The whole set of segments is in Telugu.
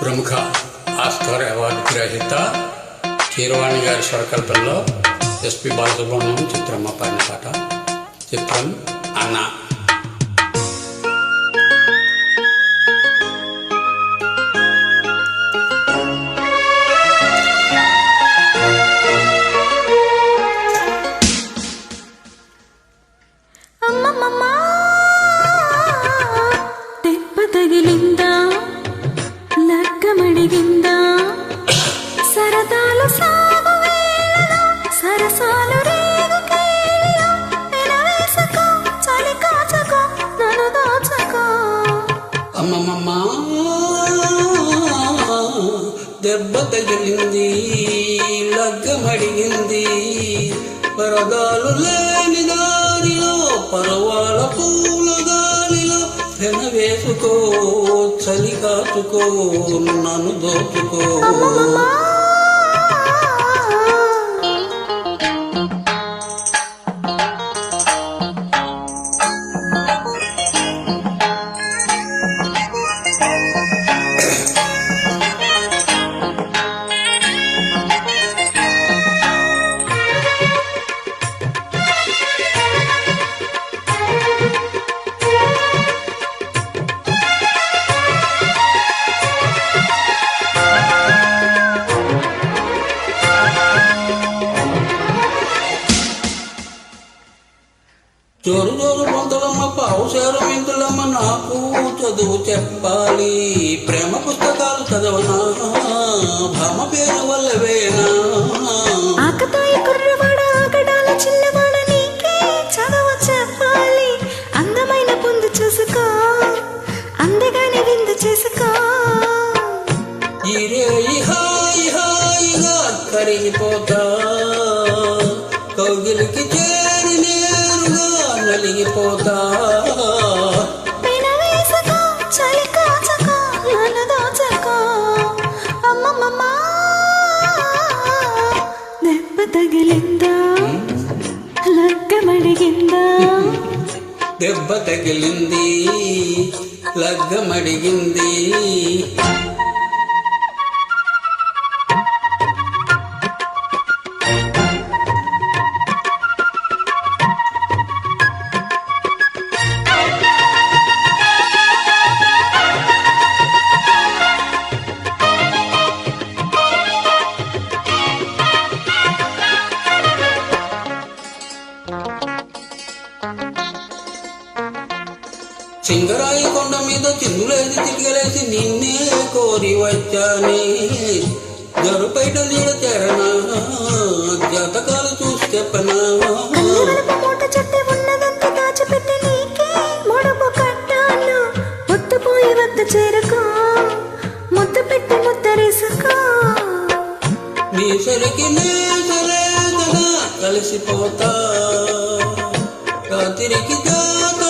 ప్రముఖ ఆస్కార్ అవార్డు గ్రహీత కీరవాణి గారి స్వరకల్పనలో ఎస్పి బాలసుబ్రహ్మణ్యం చిత్రమ్మ పాడిన పాట. చిత్రం అన్న. అమ్మమ్మ లగ్గమడిగిందా సరదాలు సాగు వేళలో సరసాలు రేగు దెబ్బ తగిలింది లగ్గమడిగింది పరదాలు లేని దోచుకో చలి కాచుకో నన్ను దోచుకో. జోరు జోరు పొందలమ్మ పావుసేరు మిందులమ్మ నాకు చదువు చెప్పాలి. ప్రేమ పుస్తకాలు చదవనా? భామ పేరు వల్లవేనా? ఆకతాయి కుర్రవాడ ఆగడాల చిన్నవాడ నీకే చదువు చెప్పాలి. అందమైన పొందు చూసుకో అందగానే విందు చేసుకో. ఈరే హాయి హాయిగా కరిగిపోతా. కౌగిలికి చేరి దెబ్బ తగిలిందా? లగ్గమడిగిందా? దెబ్బ తగిలింది లగ్గమడిగింది. సింగరాయి కొండ మీద చిందులేసి తిరిగలేసి నిన్నే కోరి వచ్చానే. జరుపైట నీడ తెరనా జాతకాలు చూసి చెప్పనా చేరుకో ముద్దు పెట్టి ముద్దరేసుకో. నీ సరికి కలిసిపోతా. రాత్రికి జాతరే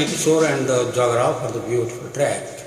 94 and uh, Jagara for the beautiful track.